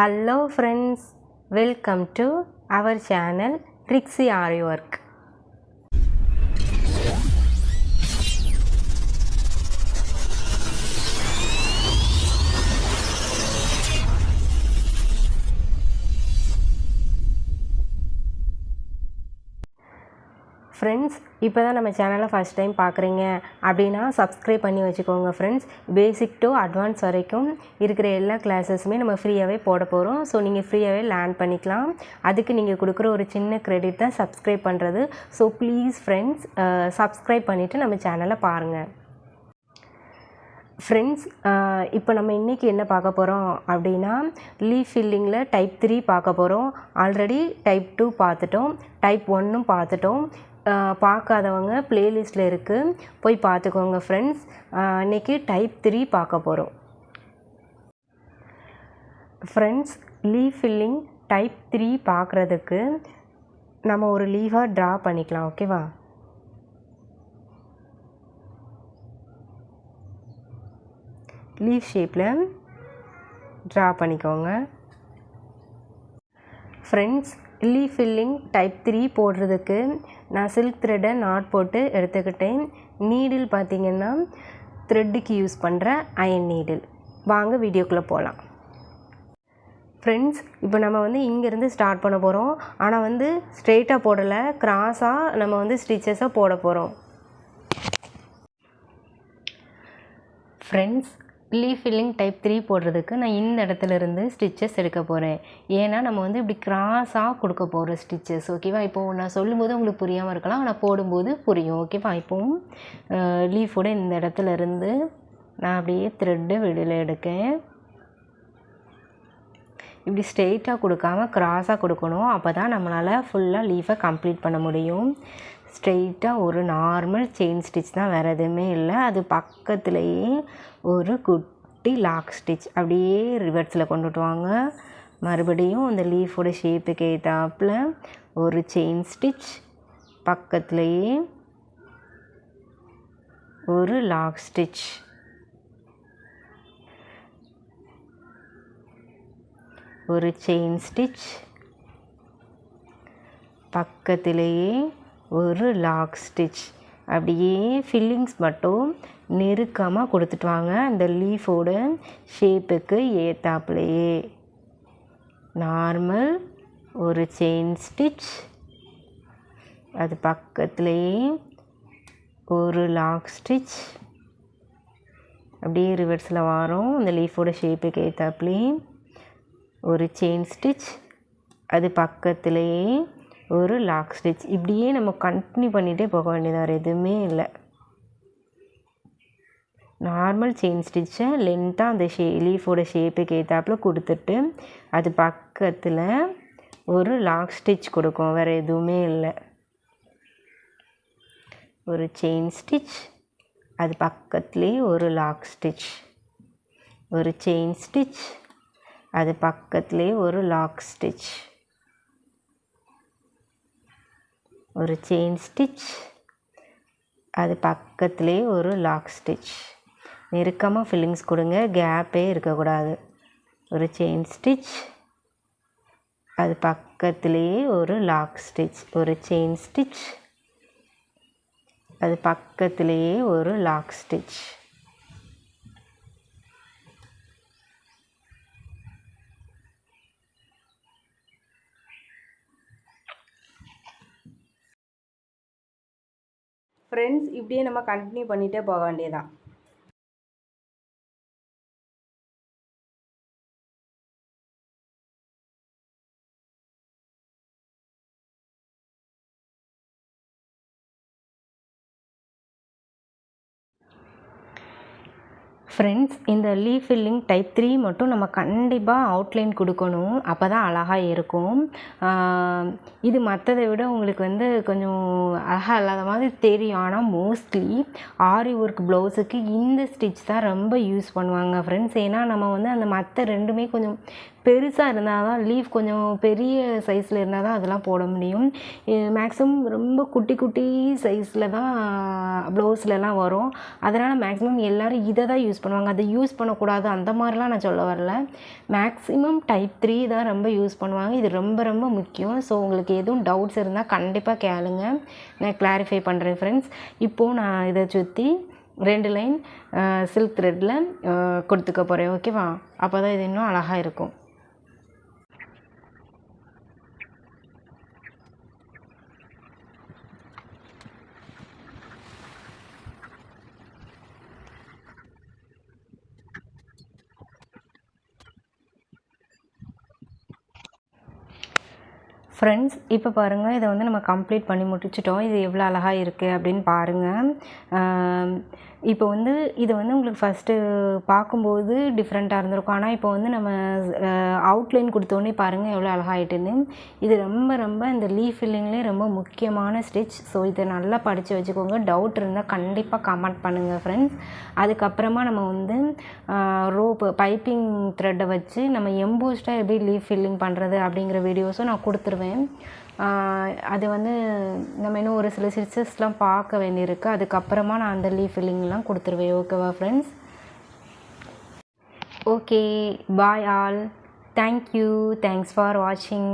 Hello friends, welcome to our channel Trixie Artwork. Work. Friends இப்போ தான் நம்ம சேனலை ஃபஸ்ட் டைம் பார்க்குறீங்க அப்படின்னா சப்ஸ்கிரைப் பண்ணி வச்சுக்கோங்க ஃப்ரெண்ட்ஸ் பேசிக் டு அட்வான்ஸ் வரைக்கும் இருக்கிற எல்லா கிளாஸஸுமே நம்ம ஃப்ரீயாகவே போட போகிறோம் ஸோ நீங்கள் ஃப்ரீயாகவே லேர்ன் பண்ணிக்கலாம். அதுக்கு நீங்கள் கொடுக்குற ஒரு சின்ன க்ரெடிட் தான் சப்ஸ்கிரைப் பண்ணுறது ஸோ ப்ளீஸ் ஃப்ரெண்ட்ஸ் சப்ஸ்கிரைப் பண்ணிவிட்டு நம்ம சேனலை பாருங்கள் ஃப்ரெண்ட்ஸ் இப்போ நம்ம இன்றைக்கி என்ன பார்க்க போகிறோம் அப்படின்னா லீஃப் ஃபில்லிங்கில் டைப் த்ரீ பார்க்க போகிறோம் ஆல்ரெடி டைப் டூ பார்த்துட்டோம். டைப் ஒன்னும் பார்த்துட்டோம். பார்க்காதவங்க ப்ளேலிஸ்ட்டில் இருக்குது போய் பார்த்துக்கோங்க ஃப்ரெண்ட்ஸ் இன்றைக்கி டைப் த்ரீ பார்க்க போகிறோம் friends leaf filling type three பார்க்குறதுக்கு நம்ம ஒரு லீவாக ட்ரா பண்ணிக்கலாம் ஓகேவா லீஃப் ஷேப்பில் ட்ரா பண்ணிக்கோங்க. Friends leaf filling type three போடுறதுக்கு நான் சில்க் த்ரெட்டை நாட் போட்டு எடுத்துக்கிட்டேன். நீடில் பார்த்திங்கன்னா த்ரெட்டுக்கு யூஸ் பண்ணுற அயன் நீடில் வாங்க வீடியோக்குள்ளே போகலாம் ஃப்ரெண்ட்ஸ் இப்போ நம்ம வந்து இங்கேருந்து ஸ்டார்ட் பண்ண போகிறோம் ஆனால் வந்து ஸ்ட்ரெயிட்டாக போடலை கிராஸாக நம்ம வந்து ஸ்டிச்சஸாக போட போகிறோம் friends leaf filling type three போடுறதுக்கு நான் இந்த இடத்துல இருந்து ஸ்டிச்சஸ் எடுக்க போகிறேன் ஏன்னா நம்ம வந்து இப்படி கிராஸாக கொடுக்க போகிறோம் ஸ்டிச்சஸ் ஓகேவா இப்போது நான் சொல்லும்போது உங்களுக்கு புரியாமல் இருக்கலாம் ஆனால் போடும்போது புரியும் ஓகேவா இப்போவும் லீஃபோட இந்த இடத்துல இருந்து நான் அப்படியே த்ரெட்டு வெளியில் எடுக்கேன். இப்படி ஸ்ட்ரெயிட்டாக கொடுக்காம க்ராஸாக கொடுக்கணும் அப்போ தான் நம்மளால் ஃபுல்லாக லீஃபை கம்ப்ளீட் பண்ண முடியும். ஸ்ட்ரெயிட்டாக ஒரு நார்மல் செயின் ஸ்டிச் தான். வேறு எதுவுமே இல்லை. அது பக்கத்துலேயே ஒரு குட்டி லாக் ஸ்டிச். அப்படியே ரிவர்ஸில் கொண்டுட்டு வாங்க மறுபடியும் அந்த லீஃபோட ஷேப்புக்கு ஏற்றாப்புல ஒரு செயின் ஸ்டிச். பக்கத்துலேயே ஒரு லாக் ஸ்டிச். ஒரு செயின் ஸ்டிச். பக்கத்திலேயே ஒரு லாக் ஸ்டிச் அப்படியே ஃபில்லிங்ஸ் மட்டும் நெருக்கமாக கொடுத்துட்டு வாங்க. அந்த லீஃபோட ஷேப்புக்கு ஏத்தாப்புலையே. நார்மல் ஒரு செயின் ஸ்டிச் அது பக்கத்துலேயே ஒரு லாக் ஸ்டிச் அப்படியே ரிவர்ஸில் வரோம். அந்த லீஃபோட ஷேப்புக்கு ஏற்றாப்புலேயே ஒரு செயின் ஸ்டிச் அது பக்கத்துலேயே ஒரு லாக் ஸ்டிச் இப்படியே நம்ம கண்டினியூ பண்ணிகிட்டே போக வேண்டியது வேறு எதுவுமே இல்லை. நார்மல் செயின் ஸ்டிச்சை லென்த்தாக அந்த ஷே லீஃபோட ஷேப்புக்கு ஏற்றாப்புல கொடுத்துட்டு அது பக்கத்தில் ஒரு லாக் ஸ்டிச் கொடுக்கும். வேறு எதுவுமே இல்லை. ஒரு செயின் ஸ்டிச் அது பக்கத்துலேயே ஒரு லாக் ஸ்டிச் ஒரு செயின் ஸ்டிச் அது பக்கத்துலேயே ஒரு லாக் ஸ்டிச் ஒரு செயின் ஸ்டிச் அது பக்கத்துலேயே ஒரு லாக் ஸ்டிச் நெருக்கமாக ஃபில்லிங்ஸ் கொடுங்க. கேப்பே இருக்கக்கூடாது. ஒரு செயின் ஸ்டிச் அது பக்கத்துலேயே ஒரு லாக் ஸ்டிச் ஒரு செயின் ஸ்டிச் அது பக்கத்துலேயே ஒரு லாக் ஸ்டிச் ஃப்ரெண்ட்ஸ் இப்படியே நம்ம கண்டினியூ பண்ணிகிட்டே போக வேண்டியதான் ஃப்ரெண்ட்ஸ் இந்த லீஃப் ஃபில்லிங் டைப் த்ரீ மட்டும் நம்ம கண்டிப்பாக அவுட்லைன் கொடுக்கணும். அப்போ தான் அழகாக இருக்கும் இது மற்றதை விட உங்களுக்கு வந்து கொஞ்சம் அழகாக இல்லாத மாதிரி தெரியும். ஆனால் மோஸ்ட்லி ஆரி ஒர்க் ப்ளவுஸுக்கு இந்த ஸ்டிச் தான் ரொம்ப யூஸ் பண்ணுவாங்க ஃப்ரெண்ட்ஸ் ஏன்னா நம்ம வந்து அந்த மற்ற ரெண்டுமே கொஞ்சம் பெருசாக இருந்தால் தான் லீஃப் கொஞ்சம் பெரிய சைஸில் இருந்தால் தான் அதெல்லாம் போட முடியும். மேக்ஸிமம் ரொம்ப குட்டி குட்டி சைஸில் தான் ப்ளவுஸ்லலாம் வரும். அதனால் மேக்ஸிமம் எல்லோரும் இதை தான் யூஸ் பண்ணுவாங்க. அதை யூஸ் பண்ணக்கூடாது. அந்த மாதிரிலாம் நான் சொல்ல வரல. மேக்ஸிமம் டைப் த்ரீ தான் ரொம்ப யூஸ் பண்ணுவாங்க. இது ரொம்ப ரொம்ப முக்கியம். ஸோ உங்களுக்கு எதுவும் டவுட்ஸ் இருந்தால் கண்டிப்பாக கேளுங்க. நான் கிளாரிஃபை பண்ணுறேன் ஃப்ரெண்ட்ஸ் இப்போது நான் இதை சுற்றி ரெண்டு லைன் சில்க் த்ரெட்டில் கொடுத்துக்க போகிறேன் ஓகேவா அப்போ தான் இது இன்னும் அழகாக இருக்கும். ஃப்ரெண்ட்ஸ் இப்போ பாருங்கள் இதை வந்து நம்ம கம்ப்ளீட் பண்ணி முடிச்சிட்டோம். இது எவ்வளோ அழகாக இருக்குது அப்படின்னு பாருங்கள் இப்போ வந்து இது வந்து உங்களுக்கு ஃபஸ்ட்டு பார்க்கும்போது டிஃப்ரெண்ட்டாக இருந்திருக்கும். ஆனால் இப்போ வந்து நம்ம அவுட்லைன் கொடுத்தோன்னே பாருங்கள் எவ்வளோ அழகாயிட்டுன்னு. இது ரொம்ப ரொம்ப இந்த லீஃப் ஃபில்லிங்லேயே ரொம்ப முக்கியமான ஸ்டிச் ஸோ இதை நல்லா படித்து வச்சுக்கோங்க. டவுட் இருந்தால் கண்டிப்பாக கமெண்ட் பண்ணுங்கள் ஃப்ரெண்ட்ஸ் அதுக்கப்புறமா நம்ம வந்து ரோப்பு பைப்பிங் த்ரெட்டை வச்சு நம்ம எம்போஸ்டாக எப்படி லீஃப் ஃபில்லிங் பண்ணுறது அப்படிங்கிற வீடியோஸும் நான் கொடுத்துருவேன். அது வந்து நம்ம இன்னும் ஒரு சில ஸ்டிச்சஸ்லாம் பார்க்க வேண்டியிருக்கு. அதுக்கப்புறமா நான் அந்த லீவ் ஃபில்லிங்லாம் கொடுத்துருவேன். ஓகேவா friends okay bye all thank you thanks for வாட்சிங்